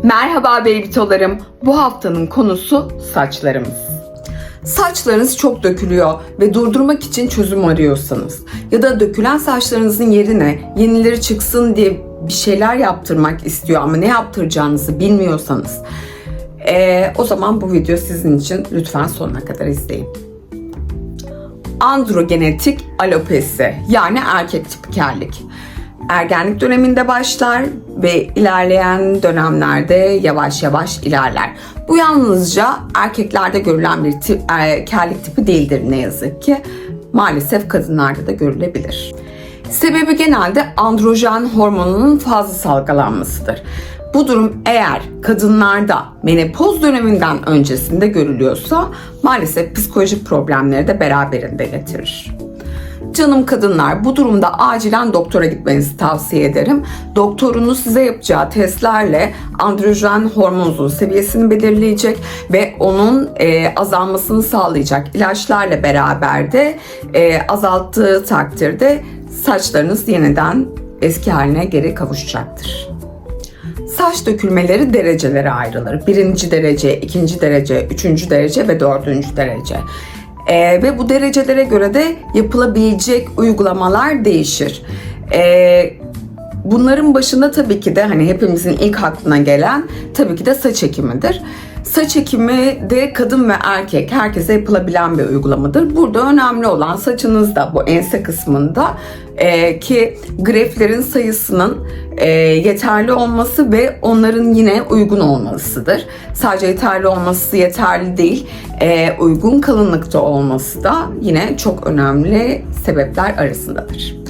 Merhaba babytolarım. Bu haftanın konusu saçlarımız. Saçlarınız çok dökülüyor ve durdurmak için çözüm arıyorsanız ya da dökülen saçlarınızın yerine yenileri çıksın diye bir şeyler yaptırmak istiyor ama ne yaptıracağınızı bilmiyorsanız eee, o zaman bu video sizin için lütfen sonuna kadar izleyin. Androgenetik alopesi yani erkek spikerlik. Ergenlik döneminde başlar ve ilerleyen dönemlerde yavaş yavaş ilerler. Bu yalnızca erkeklerde görülen bir tip, e, kellik tipi değildir ne yazık ki. Maalesef kadınlarda da görülebilir. Sebebi genelde androjen hormonunun fazla salgılanmasıdır. Bu durum eğer kadınlarda menopoz döneminden öncesinde görülüyorsa maalesef psikolojik problemleri de beraberinde getirir. Canım kadınlar bu durumda acilen doktora gitmenizi tavsiye ederim. Doktorunuz size yapacağı testlerle androjen hormonunuzun seviyesini belirleyecek ve onun e, azalmasını sağlayacak ilaçlarla beraber de e, azalttığı takdirde saçlarınız yeniden eski haline geri kavuşacaktır. Saç dökülmeleri derecelere ayrılır. Birinci derece, ikinci derece, üçüncü derece ve dördüncü derece. Ee, ve bu derecelere göre de yapılabilecek uygulamalar değişir. Ee, bunların başında tabii ki de hani hepimizin ilk aklına gelen tabii ki de saç ekimidir. Saç ekimi de kadın ve erkek herkese yapılabilen bir uygulamadır. Burada önemli olan saçınızda bu ense kısmında e, ki greflerin sayısının e, yeterli olması ve onların yine uygun olmasıdır. Sadece yeterli olması yeterli değil, e, uygun kalınlıkta olması da yine çok önemli sebepler arasındadır.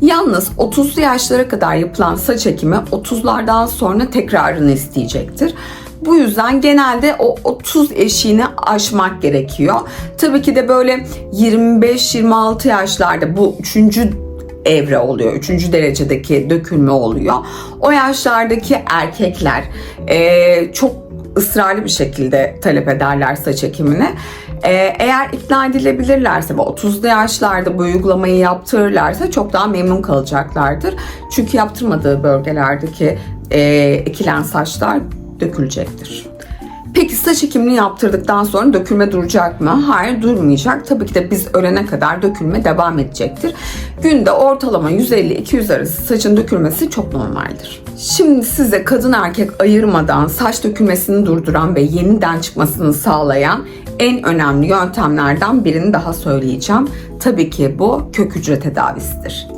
Yalnız 30'lu yaşlara kadar yapılan saç ekimi 30'lardan sonra tekrarını isteyecektir. Bu yüzden genelde o 30 eşiğini aşmak gerekiyor. Tabii ki de böyle 25-26 yaşlarda bu üçüncü evre oluyor. Üçüncü derecedeki dökülme oluyor. O yaşlardaki erkekler eee, çok ısrarlı bir şekilde talep ederler saç ekimini. Ee, eğer ikna edilebilirlerse ve 30'lu yaşlarda bu uygulamayı yaptırırlarsa çok daha memnun kalacaklardır. Çünkü yaptırmadığı bölgelerdeki e, ekilen saçlar dökülecektir. Peki saç ekimini yaptırdıktan sonra dökülme duracak mı? Hayır durmayacak. Tabii ki de biz ölene kadar dökülme devam edecektir. Günde ortalama 150-200 arası saçın dökülmesi çok normaldir. Şimdi size kadın erkek ayırmadan saç dökülmesini durduran ve yeniden çıkmasını sağlayan en önemli yöntemlerden birini daha söyleyeceğim. Tabii ki bu kök hücre tedavisidir.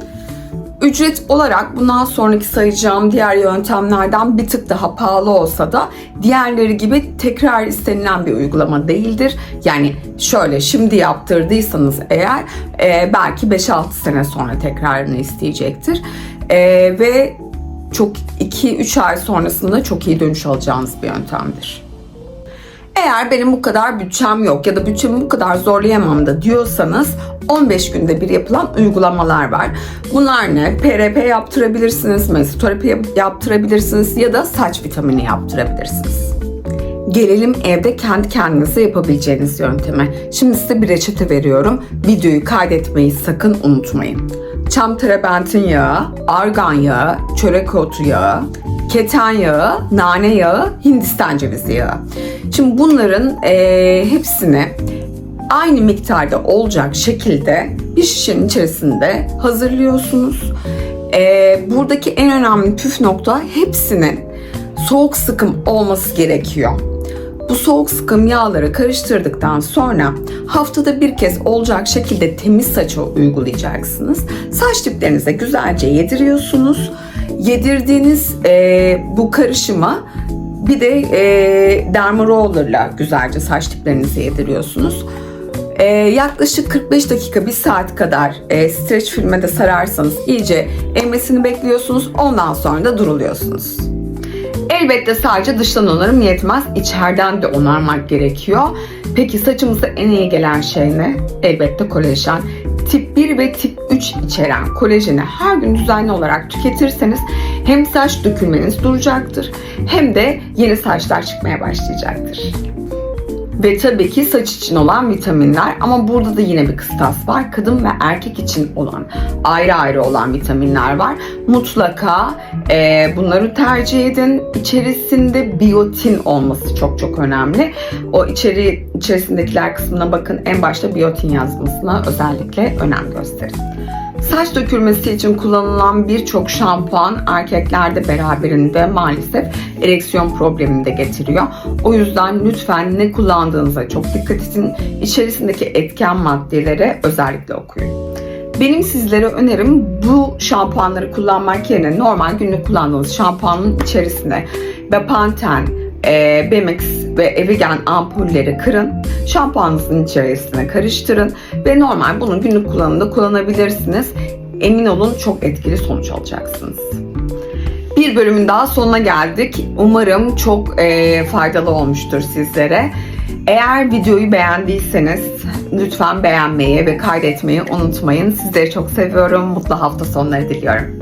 Ücret olarak bundan sonraki sayacağım diğer yöntemlerden bir tık daha pahalı olsa da diğerleri gibi tekrar istenilen bir uygulama değildir. Yani şöyle şimdi yaptırdıysanız eğer e, belki 5-6 sene sonra tekrarını isteyecektir. E, ve çok 2-3 ay sonrasında çok iyi dönüş alacağınız bir yöntemdir. Eğer benim bu kadar bütçem yok ya da bütçemi bu kadar zorlayamam da diyorsanız 15 günde bir yapılan uygulamalar var. Bunlar ne? PRP yaptırabilirsiniz, mezoterapi yaptırabilirsiniz ya da saç vitamini yaptırabilirsiniz. Gelelim evde kendi kendinize yapabileceğiniz yönteme. Şimdi size bir reçete veriyorum. Videoyu kaydetmeyi sakın unutmayın. Çam terebentin yağı, argan yağı, çörek otu yağı, keten yağı, nane yağı, hindistan cevizi yağı. Şimdi bunların eee, hepsini aynı miktarda olacak şekilde bir şişenin içerisinde hazırlıyorsunuz. Eee, buradaki en önemli püf nokta hepsinin soğuk sıkım olması gerekiyor. Bu soğuk sıkım yağları karıştırdıktan sonra haftada bir kez olacak şekilde temiz saça uygulayacaksınız. Saç diplerinize güzelce yediriyorsunuz. Yedirdiğiniz e, bu karışıma bir de e, derma rollerla güzelce saç diplerinize yediriyorsunuz. E, yaklaşık 45 dakika, 1 saat kadar e, streç filme de sararsanız iyice emmesini bekliyorsunuz. Ondan sonra da duruluyorsunuz. Elbette sadece dıştan onarım yetmez. içeriden de onarmak gerekiyor. Peki saçımıza en iyi gelen şey ne? Elbette kolajen. Tip 1 ve tip 3 içeren kolajeni her gün düzenli olarak tüketirseniz hem saç dökülmeniz duracaktır hem de yeni saçlar çıkmaya başlayacaktır. Ve tabii ki saç için olan vitaminler ama burada da yine bir kıstas var. Kadın ve erkek için olan ayrı ayrı olan vitaminler var. Mutlaka e, bunları tercih edin. İçerisinde biyotin olması çok çok önemli. O içeri içerisindekiler kısmına bakın. En başta biyotin yazmasına özellikle önem gösterin. Saç dökülmesi için kullanılan birçok şampuan erkeklerde beraberinde maalesef ereksiyon problemini de getiriyor. O yüzden lütfen ne kullandığınıza çok dikkat edin. İçerisindeki etken maddelere özellikle okuyun. Benim sizlere önerim bu şampuanları kullanmak yerine normal günlük kullandığınız şampuanın içerisine Bepanten, e, Bemex ve Evigen ampulleri kırın. Şampuanınızın içerisine karıştırın ve normal bunu günlük kullanımda kullanabilirsiniz. Emin olun çok etkili sonuç alacaksınız. Bir bölümün daha sonuna geldik. Umarım çok e, faydalı olmuştur sizlere. Eğer videoyu beğendiyseniz lütfen beğenmeyi ve kaydetmeyi unutmayın. Sizleri çok seviyorum. Mutlu hafta sonları diliyorum.